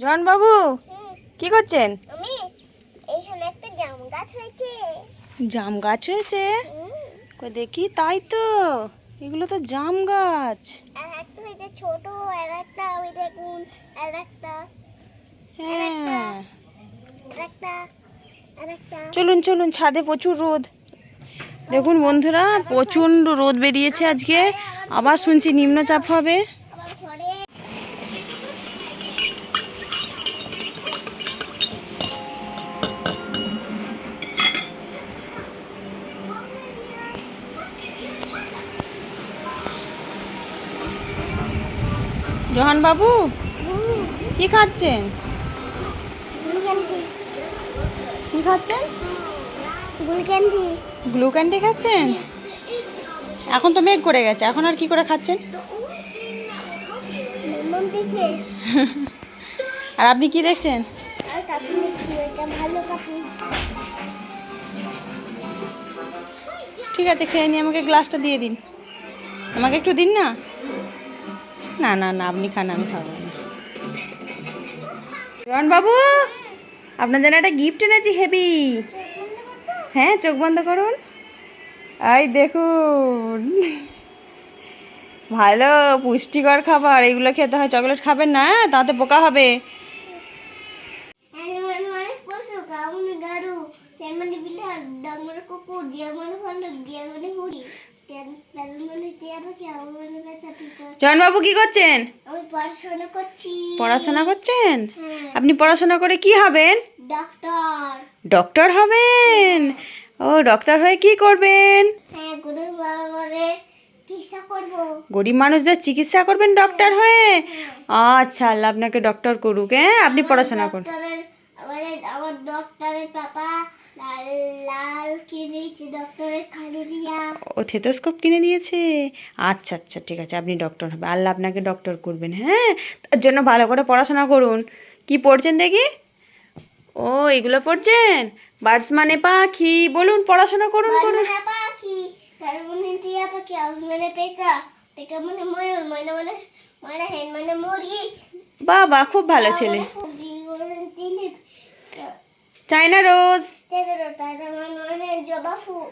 জন বাবু কি করছেন? আমি এইখানে একটা জাম গাছ হয়েছে। জাম গাছ হয়েছে? কই দেখি তাই তো। এগুলো তো জাম গাছ। আর একটা হয়েছে ছোট আর একটা ওই দেখুন আর একটা হ্যাঁ। আর একটা আর একটা। চলুন চলুন ছাদে প্রচুর রোদ। দেখুন বন্ধুরা প্রচণ্ড রোদ বেরিয়েছে আজকে। আবার শুনছি নিম্নচাপ হবে। জহান বাবু কি খাচ্ছেন? কি খাচ্ছেন? গ্লু ক্যান্ডি খাচ্ছেন? এখন তো মেঘ করে গেছে, এখন আর কি করে খাচ্ছেন? আর আপনি কি দেখছেন? ঠিক আছে, খেয়ে নিয়ে আমাকে গ্লাসটা দিয়ে দিন। আমাকে একটু দিন না? না না না, আপনি খান, আমি খাব রন বাবু, আপনার জন্য একটা গিফট এনেছি হেভি হ্যাঁ চোখ বন্ধ করুন। এই দেখুন। ভালো, পুষ্টিকর খাবার। এগুলো খেতে হয়, চকলেট খাবেন না? তাতে পোকা হবে। কুকুর জনবাবু কি করছেন? পড়াশোনা করছেন? হ্যাঁ। আপনি পড়াশোনা করে কি হবেন? ডক্টর। হবেন? ও ডক্টর হয়ে কি করবেন? হ্যাঁ গরিব মানুষদের চিকিৎসা করবেন ডক্টর হয়ে? আচ্ছা আল্লাহ আপনাকে ডক্টর করুক হ্যাঁ? আপনি পড়াশোনা করুন। আমার ডক্টরের পাপা লাল লাল কিনেছে ডক্টরের খালি দিয়া ও থেতোস্কোপ কিনে দিয়েছে আচ্ছা আচ্ছা ঠিক আছে আপনি ডক্টর হবে আল্লাহ আপনাকে ডক্টর করবেন হ্যাঁ তার জন্য ভালো করে পড়াশোনা করুন কি পড়ছেন দেখি ও এগুলো পড়ছেন বার্ডস মানে পাখি বলুন পড়াশোনা করুন করুন মানে পাখি মানে মানে মানে মানে মানে মানে মানে বাবা খুব ভালো ছেলে মানে চায়না রোজ মানে মানে জবা ফুল